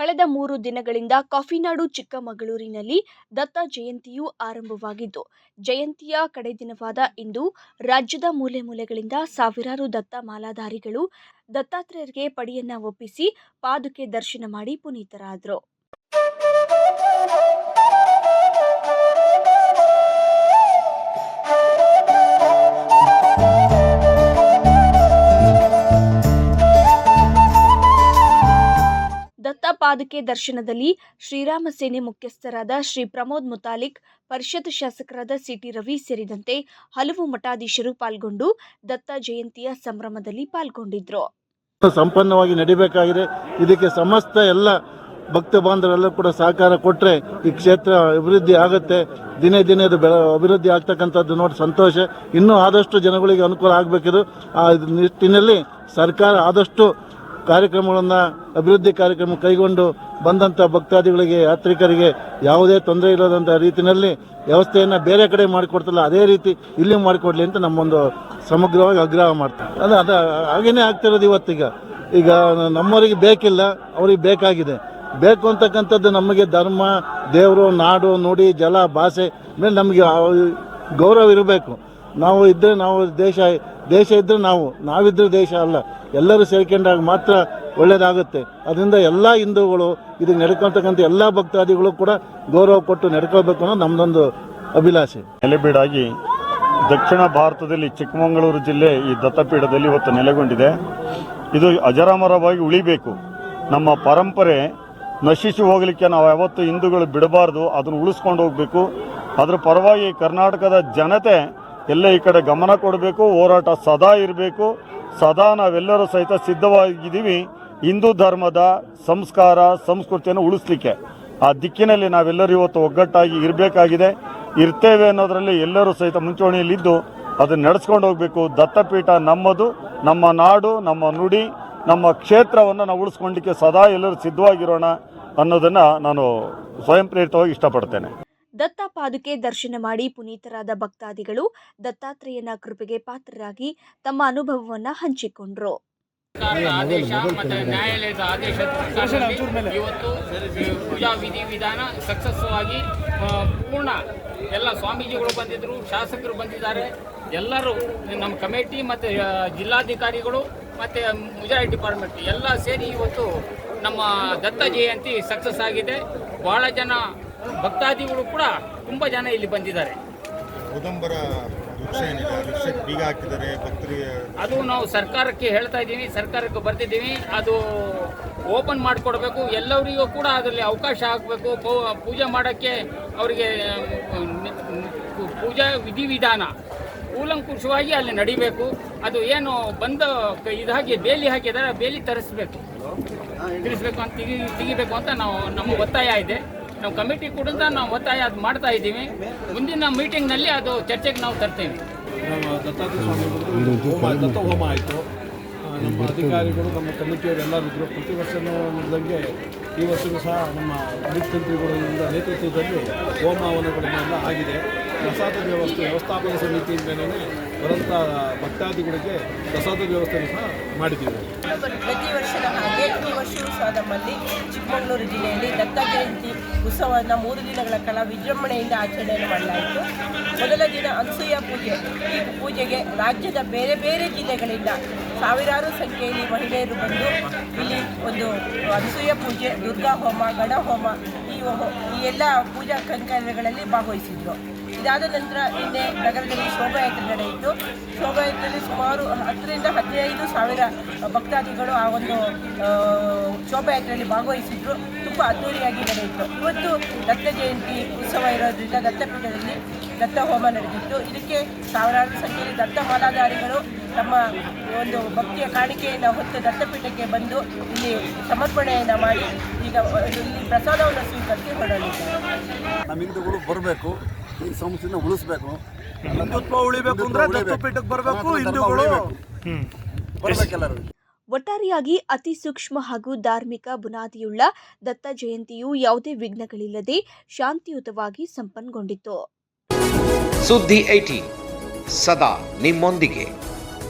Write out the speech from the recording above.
ಕಳೆದ ಮೂರು ದಿನಗಳಿಂದ ಕಾಫಿನಾಡು ಚಿಕ್ಕಮಗಳೂರಿನಲ್ಲಿ ದತ್ತ ಜಯಂತಿಯು ಆರಂಭವಾಗಿದ್ದು, ಜಯಂತಿಯ ಕಡೆ ದಿನವಾದ ಇಂದು ರಾಜ್ಯದ ಮೂಲೆ ಮೂಲೆಗಳಿಂದ ಸಾವಿರಾರು ದತ್ತ ಮಾಲಾಧಾರಿಗಳು ದತ್ತಾತ್ರೇಯರಿಗೆ ಪಡಿಯನ್ನ ಒಪ್ಪಿಸಿ ಪಾದುಕೆ ದರ್ಶನ ಮಾಡಿ ಪುನೀತರಾದರು. ಪಾದುಕೆ ದರ್ಶನದಲ್ಲಿ ಶ್ರೀರಾಮ ಸೇನೆ ಮುಖ್ಯಸ್ಥರಾದ ಶ್ರೀ ಪ್ರಮೋದ್ ಮುತಾಲಿಕ್, ಪರಿಷತ್ ಶಾಸಕರಾದ ಸಿಟಿ ರವಿ ಸೇರಿದಂತೆ ಹಲವು ಮಠಾಧೀಶರು ಪಾಲ್ಗೊಂಡು ದತ್ತ ಜಯಂತಿಯ ಸಂಭ್ರಮದಲ್ಲಿ ಪಾಲ್ಗೊಂಡಿದ್ರು. ಸಂಪನ್ನವಾಗಿ ನಡಿಬೇಕಾಗಿದೆ. ಇದಕ್ಕೆ ಸಮಸ್ತ ಎಲ್ಲ ಭಕ್ತ ಬಾಂಧವರೆಲ್ಲ ಕೂಡ ಸಹಕಾರ ಕೊಟ್ಟರೆ ಈ ಕ್ಷೇತ್ರ ಅಭಿವೃದ್ಧಿ ಆಗುತ್ತೆ. ದಿನೇ ದಿನೇ ಇದು ಬೆಳ, ಅಭಿವೃದ್ಧಿ ಆಗ್ತಕ್ಕಂಥದ್ದು ನೋಡಿ ಸಂತೋಷ. ಇನ್ನೂ ಆದಷ್ಟು ಜನಗಳಿಗೆ ಅನುಕೂಲ ಆಗಬೇಕಿದು. ಆ ನಿಟ್ಟಿನಲ್ಲಿ ಸರ್ಕಾರ ಆದಷ್ಟು ಕಾರ್ಯಕ್ರಮಗಳನ್ನು ಅಭಿವೃದ್ಧಿ ಕಾರ್ಯಕ್ರಮ ಕೈಗೊಂಡು ಬಂದಂಥ ಭಕ್ತಾದಿಗಳಿಗೆ, ಯಾತ್ರಿಕರಿಗೆ ಯಾವುದೇ ತೊಂದರೆ ಇಲ್ಲದಂಥ ರೀತಿಯಲ್ಲಿ ವ್ಯವಸ್ಥೆಯನ್ನು ಬೇರೆ ಕಡೆ ಮಾಡಿಕೊಡ್ತಲ್ಲ, ಅದೇ ರೀತಿ ಇಲ್ಲಿ ಮಾಡಿಕೊಡ್ಲಿ ಅಂತ ನಮ್ಮೊಂದು ಸಮಗ್ರವಾಗಿ ಆಗ್ರಹ ಮಾಡ್ತಾರೆ. ಅದು ಅದು, ಹಾಗೇನೇ ಆಗ್ತಿರೋದು ಇವತ್ತೀಗ. ಈಗ ನಮ್ಮವರಿಗೆ ಬೇಕಿಲ್ಲ, ಅವ್ರಿಗೆ ಬೇಕಾಗಿದೆ. ಬೇಕು ಅಂತಕ್ಕಂಥದ್ದು ನಮಗೆ ಧರ್ಮ, ದೇವರು, ನಾಡು, ನುಡಿ, ಜಲ, ಭಾಷೆ, ಮೇಲೆ ನಮಗೆ ಗೌರವ ಇರಬೇಕು. ನಾವು ಇದ್ದರೆ ನಾವು ದೇಶ ದೇಶ ಇದ್ದರೆ ನಾವು, ನಾವಿದ್ರೆ ದೇಶ ಅಲ್ಲ. ಎಲ್ಲರೂ ಸೇರ್ಕೊಂಡಾಗ ಮಾತ್ರ ಒಳ್ಳೇದಾಗುತ್ತೆ. ಅದರಿಂದ ಎಲ್ಲ ಹಿಂದೂಗಳು ಇದು ನಡ್ಕೊಳ್ತಕ್ಕಂಥ ಎಲ್ಲ ಭಕ್ತಾದಿಗಳು ಕೂಡ ಗೌರವ ಕೊಟ್ಟು ನಡ್ಕೊಳ್ಬೇಕು ಅನ್ನೋ ನಮ್ದೊಂದು ಅಭಿಲಾಷೆ. ನೆಲೆಬೀಡಾಗಿ ದಕ್ಷಿಣ ಭಾರತದಲ್ಲಿ ಚಿಕ್ಕಮಗಳೂರು ಜಿಲ್ಲೆ ಈ ದತ್ತಪೀಠದಲ್ಲಿ ಇವತ್ತು ನೆಲೆಗೊಂಡಿದೆ. ಇದು ಅಜರಾಮರವಾಗಿ ಉಳಿಬೇಕು. ನಮ್ಮ ಪರಂಪರೆ ನಶಿಸಿ ಹೋಗಲಿಕ್ಕೆ ನಾವು ಯಾವತ್ತು ಹಿಂದೂಗಳು ಬಿಡಬಾರ್ದು, ಅದನ್ನು ಉಳಿಸ್ಕೊಂಡು ಹೋಗಬೇಕು. ಅದರ ಪರವಾಗಿ ಕರ್ನಾಟಕದ ಜನತೆ ಎಲ್ಲ ಈ ಕಡೆ ಗಮನ ಕೊಡಬೇಕು, ಹೋರಾಟ ಸದಾ ಇರಬೇಕು. ಸದಾ ನಾವೆಲ್ಲರೂ ಸಹಿತ ಸಿದ್ಧವಾಗಿದ್ದೀವಿ. ಹಿಂದೂ ಧರ್ಮದ ಸಂಸ್ಕಾರ, ಸಂಸ್ಕೃತಿಯನ್ನು ಉಳಿಸ್ಲಿಕ್ಕೆ. ಆ ದಿಕ್ಕಿನಲ್ಲಿ ನಾವೆಲ್ಲರೂ ಇವತ್ತು ಒಗ್ಗಟ್ಟಾಗಿ ಇರಬೇಕಾಗಿದೆ. ಇರ್ತೇವೆ ಅನ್ನೋದರಲ್ಲಿ ಎಲ್ಲರೂ ಸಹಿತ ಮುಂಚೂಣಿಯಲ್ಲಿದ್ದು ಅದನ್ನು ನಡೆಸ್ಕೊಂಡು ಹೋಗಬೇಕು. ದತ್ತಪೀಠ ನಮ್ಮದು, ನಮ್ಮ ನಾಡು, ನಮ್ಮ ನುಡಿ, ನಮ್ಮ ಕ್ಷೇತ್ರವನ್ನು ನಾವು ಉಳಿಸ್ಕೊಳ್ಳಿಕ್ಕೆ ಸದಾ ಎಲ್ಲರೂ ಸಿದ್ಧವಾಗಿರೋಣ ಅನ್ನೋದನ್ನು ನಾನು ಸ್ವಯಂ ಪ್ರೇರಿತವಾಗಿ ಇಷ್ಟಪಡ್ತೇನೆ. ದತ್ತ ಪಾದುಕೆ ದರ್ಶನ ಮಾಡಿ ಪುನೀತರಾದ ಭಕ್ತಾದಿಗಳು ದತ್ತಾತ್ರೇಯನ ಕೃಪೆಗೆ ಪಾತ್ರರಾಗಿ ತಮ್ಮ ಅನುಭವವನ್ನು ಹಂಚಿಕೊಂಡ್ರು. ಆದೇಶ, ಮತ್ತೆ ನ್ಯಾಯಾಲಯದ ಆದೇಶ ಇವತ್ತು ಪೂಜಾ ವಿಧಿ ವಿಧಾನ ಸಕ್ಸಸ್ ಆಗಿ ಪೂರ್ಣ ಎಲ್ಲ ಸ್ವಾಮೀಜಿಗಳು ಬಂದಿದ್ದರು ಶಾಸಕರು ಬಂದಿದ್ದಾರೆ. ಎಲ್ಲರೂ ನಮ್ಮ ಕಮಿಟಿ ಮತ್ತು ಜಿಲ್ಲಾಧಿಕಾರಿಗಳು ಮತ್ತು ಮುಜರಾಯಿ ಡಿಪಾರ್ಟ್ಮೆಂಟ್ ಎಲ್ಲ ಸೇರಿ ಇವತ್ತು ನಮ್ಮ ದತ್ತ ಜಯಂತಿ ಸಕ್ಸಸ್ ಆಗಿದೆ. ಭಾಳ ಜನ ಭಕ್ತಾದಿಗಳು ಕೂಡ ತುಂಬ ಜನ ಇಲ್ಲಿ ಬಂದಿದ್ದಾರೆ. ಉದಂಬರ ವೃಕ್ಷ ಏನಿದೆ ಆ ವೃಕ್ಷಕ್ಕೆ ಬೀಗ ಹಾಕಿದ್ದಾರೆ ಭಕ್ತರಿಗೆ ಅದು ನಾವು ಸರ್ಕಾರಕ್ಕೆ ಹೇಳ್ತಾ ಇದ್ದೀವಿ ಸರ್ಕಾರಕ್ಕೆ ಬರ್ತಿದ್ದೀವಿ ಅದು ಓಪನ್ ಮಾಡಿಕೊಡ್ಬೇಕು ಎಲ್ಲರಿಗೂ ಕೂಡ ಅದರಲ್ಲಿ ಅವಕಾಶ ಆಗಬೇಕು ಪೂಜೆ ಮಾಡೋಕ್ಕೆ ಅವರಿಗೆ ಪೂಜಾ ವಿಧಿವಿಧಾನ ಕೂಲಂಕುಷವಾಗಿ ಅಲ್ಲಿ ನಡಿಬೇಕು ಅದು ಏನು ಬಂದ ಇದಾಗಿ ಇದು ಹಾಕಿ ಬೇಲಿ ಹಾಕಿದ್ದಾರೆ ಬೇಲಿ ತರಿಸ್ಬೇಕು. ತಿಳಿಸ್ಬೇಕು ಅಂತ ತೆಗಿ ತೆಗಿಬೇಕು ಅಂತ ನಾವು ನಮ್ಮ ಒತ್ತಾಯ ಇದೆ. ನಾವು ಕಮಿಟಿ ಕೂಡ ನಾವು ಒತ್ತಾಯ ಅದು ಮಾಡ್ತಾ ಇದ್ದೀವಿ. ಮುಂದಿನ ಮೀಟಿಂಗ್ನಲ್ಲಿ ಅದು ಚರ್ಚೆಗೆ ನಾವು ತರ್ತೇವೆ. ನಮ್ಮ ದತ್ತಾತ್ರಿ ಸ್ವಾಮಿಗಳು ಹೋಮ ದತ್ತ ಹೋಮ ಆಯಿತು. ನಮ್ಮ ಅಧಿಕಾರಿಗಳು ನಮ್ಮ ಕಮಿಟಿಯವರು ಎಲ್ಲರೂ ಇದ್ದರು ಪ್ರತಿ ವರ್ಷವೂ ನಡೆದಂಗೆ ಈ ವರ್ಷವೂ ಸಹ ನಮ್ಮ ಮುಖ್ಯಮಂತ್ರಿಗಳಿಂದ ನೇತೃತ್ವದಲ್ಲಿ ಹೋಮ ಹವನಗಳನ್ನೆಲ್ಲ ಆಗಿದೆ. ಪ್ರಸಾದ ವ್ಯವಸ್ಥೆ ವ್ಯವಸ್ಥಾಪನಾ ಸಮಿತಿಯಿಂದಲೇ ಬರೋಂಥ ಭಕ್ತಾದಿಗಳಿಗೆ ಪ್ರಸಾದ ವ್ಯವಸ್ಥೆಯನ್ನು ಸಹ ಮಾಡಿದ್ದೀವಿ. ಈ ವರ್ಷವೂ ಸಹ ಚಿಕ್ಕಮಗಳೂರು ಜಿಲ್ಲೆಯಲ್ಲಿ ದತ್ತ ಜಯಂತಿ ಉತ್ಸವವನ್ನು ಮೂರು ದಿನಗಳ ಕಾಲ ವಿಜೃಂಭಣೆಯಿಂದ ಆಚರಣೆಯನ್ನು ಮಾಡಲಾಯಿತು. ಮೊದಲ ದಿನ ಅನಸೂಯ ಪೂಜೆ. ಈ ಪೂಜೆಗೆ ರಾಜ್ಯದ ಬೇರೆ ಬೇರೆ ಜಿಲ್ಲೆಗಳಿಂದ ಸಾವಿರಾರು ಸಂಖ್ಯೆಯಲ್ಲಿ ಮಹಿಳೆಯರು ಬಂದು ಇಲ್ಲಿ ಒಂದು ಅನಸೂಯ ಪೂಜೆ ದುರ್ಗಾ ಹೋಮ ಗಣ ಹೋಮ ಈ ಎಲ್ಲ ಪೂಜಾ ಕೈಂಕರ್ಯಗಳಲ್ಲಿ ಭಾಗವಹಿಸಿದ್ರು. ಇದಾದ ನಂತರ ನಿನ್ನೆ ನಗರದಲ್ಲಿ ಶೋಭಾಯಾತ್ರೆ ನಡೆಯಿತು. ಶೋಭಾಯಾತ್ರೆಯಲ್ಲಿ ಸುಮಾರು ಹತ್ತರಿಂದ ಹದಿನೈದು ಸಾವಿರ ಭಕ್ತಾದಿಗಳು ಆ ಒಂದು ಶೋಭಾಯಾತ್ರೆಯಲ್ಲಿ ಭಾಗವಹಿಸಿದ್ರು. ತುಂಬ ಅದ್ದೂರಿಯಾಗಿ ನಡೆಯಿತು. ಇವತ್ತು ದತ್ತ ಜಯಂತಿ ಉತ್ಸವ ಇರೋದ್ರಿಂದ ದತ್ತಪೀಠದಲ್ಲಿ ದತ್ತ ಹೋಮ ನಡೆದಿತ್ತು. ಇದಕ್ಕೆ ಸಾವಿರಾರು ಸಂಖ್ಯೆಯಲ್ಲಿ ದತ್ತ ಮಾಲಾಧಾರಿಗಳು ತಮ್ಮ ಒಂದು ಭಕ್ತಿಯ ಕಾಣಿಕೆಯನ್ನು ಹೊತ್ತು ದತ್ತಪೀಠಕ್ಕೆ ಬಂದು ಇಲ್ಲಿ ಸಮರ್ಪಣೆಯನ್ನು ಮಾಡಿ ಈಗ ಇಲ್ಲಿ ಪ್ರಸಾದವನ್ನು ಸ್ವೀಕರಿಸಿ ಹೊರಡಲಿದ್ದಾರೆ. ನಮ್ಮ ಹಿಂದೂಗಳು ಬರಬೇಕು. ಈ ಸಂಸ್ಥೆನ ಉಳಿಸ್ಬೇಕು. ಹಿಂದುತ್ವ ಉಳಿಬೇಕು ಅಂದ್ರೆ ದತ್ತಪೀಠಕ್ಕೆ ಬರಬೇಕು ಹಿಂದೂಗಳು. ಬರ್ಬೇಕೆಲ್ಲರೂ ಒಟ್ಟಾರೆಯಾಗಿ ಅತಿ ಸೂಕ್ಷ್ಮ ಹಾಗೂ ಧಾರ್ಮಿಕ ಬುನಾದಿಯುಳ್ಳ ದತ್ತ ಜಯಂತಿಯು ಯಾವುದೇ ವಿಘ್ನಗಳಿಲ್ಲದೆ ಶಾಂತಿಯುತವಾಗಿ ಸಂಪನ್ನಗೊಂಡಿತು ಸುದ್ದಿ ಐಟಿ ಸದಾ ನಿಮ್ಮೊಂದಿಗೆ.